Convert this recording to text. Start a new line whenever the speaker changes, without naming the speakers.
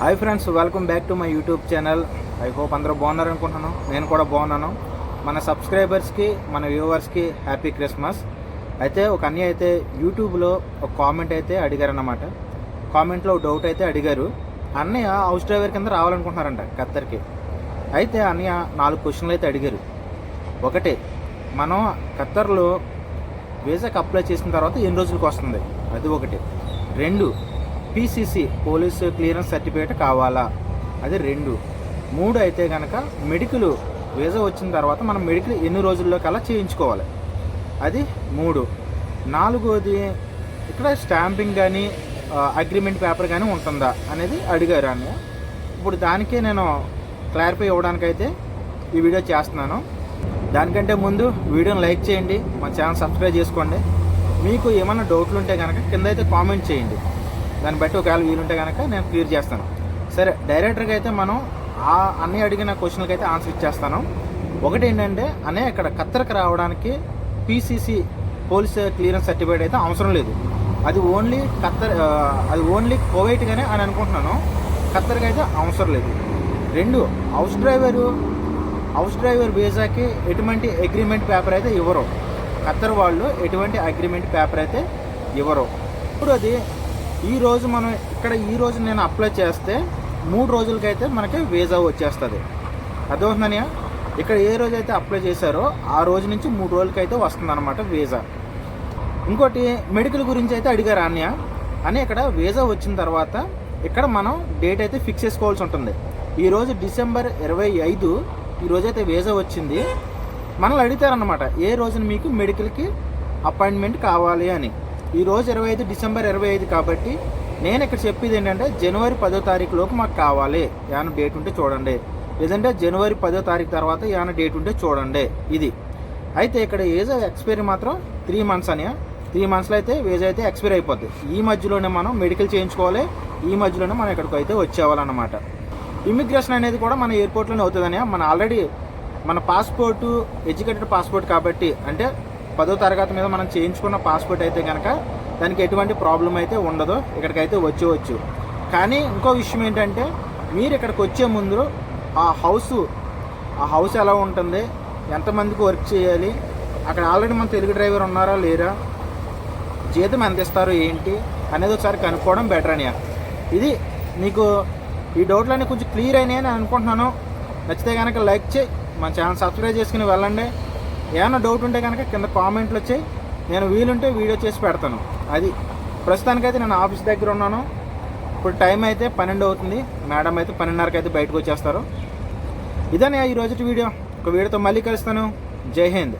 Hi friends welcome back to my YouTube channel I hope అందరూ బాగున్నారు అనుకుంటున్నాను. నేను కూడా బాగున్నాను. మన సబ్స్క్రైబర్స్కి మన వ్యూవర్స్కి హ్యాపీ క్రిస్మస్ అయితే ఒక అన్నయ్య అయితే యూట్యూబ్లో ఒక కామెంట్ అయితే అడిగారన్నమాట. కామెంట్లో డౌట్ అయితే అడిగారు. అన్నయ్య హౌస్ డ్రైవర్ కింద రావాలనుకుంటున్నారంట ఖత్తర్కి అయితే అన్నయ్య నాలుగు క్వశ్చన్లు అయితే అడిగారు. ఒకటి మనం ఖత్తర్లో వీసాకి అప్లై చేసిన తర్వాత ఎన్ని రోజులకు వస్తుంది? అది ఒకటి. రెండు పీసీసీ పోలీసు క్లియరెన్స్ సర్టిఫికేట్ కావాలా? అది రెండు. మూడు అయితే కనుక మెడికల్ వీసా వచ్చిన తర్వాత మనం మెడికల్ ఎన్ని రోజుల్లో కల్లా చేయించుకోవాలి? అది మూడు. నాలుగోది ఇక్కడ స్టాంపింగ్ కానీ అగ్రిమెంట్ పేపర్ కానీ ఉంటుందా అనేది అడిగారు అన్నయ్య. ఇప్పుడు దానికే నేను క్లారిఫై ఇవ్వడానికైతే ఈ వీడియో చేస్తున్నాను. దానికంటే ముందు వీడియోని లైక్ చేయండి మా ఛానల్ సబ్స్క్రైబ్ చేసుకోండి. మీకు ఏమైనా డౌట్లు ఉంటే కనుక కింద అయితే కామెంట్ చేయండి. దాన్ని బట్టి ఒకవేళ వీలుంటే కనుక నేను క్లియర్ చేస్తాను. సరే డైరెక్టర్గా అయితే మనం ఆ అన్నీ అడిగిన క్వశ్చన్కి అయితే ఆన్సర్ ఇచ్చేస్తాను. ఒకటి ఏంటంటే అనే ఇక్కడ ఖత్తర్కి రావడానికి పీసీసీ పోలీస్ క్లియరెన్స్ సర్టిఫికేట్ అయితే అవసరం లేదు. అది ఓన్లీ ఖత్తర్ అది ఓన్లీ కోవైట్గానే అని అనుకుంటున్నాను. ఖత్తర్కి అయితే అవసరం లేదు. రెండు హౌస్ డ్రైవరు హౌస్ డ్రైవర్ వీసాకి ఎటువంటి అగ్రిమెంట్ పేపర్ అయితే ఇవ్వరు. ఖత్తర్ వాళ్ళు ఎటువంటి అగ్రిమెంట్ పేపర్ అయితే ఇవ్వరు. ఇప్పుడు అది ఈ రోజు మనం ఇక్కడ ఈ రోజు నేను అప్లై చేస్తే మూడు రోజులకైతే మనకి వీసా వచ్చేస్తుంది. అర్థమవుతుందనియా ఇక్కడ ఏ రోజు అయితే అప్లై చేశారో ఆ రోజు నుంచి మూడు రోజులకైతే వస్తుంది అనమాట వీసా ఇంకోటి మెడికల్ గురించి అయితే అడిగారు అన్య అని ఇక్కడ వీసా వచ్చిన తర్వాత ఇక్కడ మనం డేట్ అయితే ఫిక్స్ చేసుకోవాల్సి ఉంటుంది. ఈరోజు డిసెంబర్ ఇరవై ఐదు ఈ రోజైతే వీసా వచ్చింది. మనల్ని అడుగుతారనమాట ఏ రోజున మీకు మెడికల్కి అపాయింట్మెంట్ కావాలి అని. ఈరోజు ఇరవై ఐదు డిసెంబర్ ఇరవై ఐదు కాబట్టి నేను ఇక్కడ చెప్పేది ఏంటంటే జనవరి పదో తారీఖు లోపు మాకు కావాలి. యాన డేట్ ఉంటే చూడండి. లేదంటే జనవరి పదో తారీఖు తర్వాత ఏమైనా డేట్ ఉంటే చూడండి. ఇది. అయితే ఇక్కడ ఏజ్ ఎక్స్పైరీ మాత్రం త్రీ మంత్స్ అని త్రీ మంత్స్లో అయితే వేజ్ అయితే ఎక్స్పైర్ అయిపోద్ది. ఈ మధ్యలోనే మనం మెడికల్ చేయించుకోవాలి. ఈ మధ్యలోనే మనం ఇక్కడికి అయితే వచ్చేవాలన్నమాట ఇమిగ్రేషన్ అనేది కూడా మన ఎయిర్పోర్ట్లోనే అవుతుందని మన ఆల్రెడీ మన పాస్పోర్టు ఎడ్యుకేటెడ్ పాస్పోర్ట్ కాబట్టి అంటే పదో తరగతి మీద మనం చేయించుకున్న పాస్పోర్ట్ అయితే కనుక దానికి ఎటువంటి ప్రాబ్లం అయితే ఉండదు ఇక్కడికైతే వచ్చేవచ్చు. కానీ ఇంకో విషయం ఏంటంటే మీరు ఇక్కడికి వచ్చే ముందు ఆ హౌస్ ఆ హౌస్ ఎలా ఉంటుంది ఎంతమందికి వర్క్ చేయాలి అక్కడ ఆల్రెడీ మన తెలుగు డ్రైవర్ ఉన్నారా లేరా జీతం ఎంత ఇస్తారు ఏంటి అనేది ఒకసారి కనుక్కోవడం బెటర్ అని ఇది మీకు ఈ డౌట్లన్నీ కొంచెం క్లియర్ అయినాయని అనుకుంటున్నాను. నచ్చితే కనుక లైక్ చేయి మన ఛానల్ సబ్స్క్రైబ్ చేసుకుని వెళ్ళండి. ఏమైనా డౌట్ ఉంటే కనుక కింద కామెంట్లు వచ్చాయి. నేను వీలుంటే వీడియో చేసి పెడతాను. అది ప్రస్తుతానికైతే నేను ఆఫీస్ దగ్గర ఉన్నాను. ఇప్పుడు టైం అయితే పన్నెండు అవుతుంది. మేడం అయితే పన్నెండున్నరకి అయితే బయటకు వచ్చేస్తారు. ఇదనే ఈరోజు వీడియో. ఒక వీడియోతో మళ్ళీ కలుస్తాను. జై హింద్.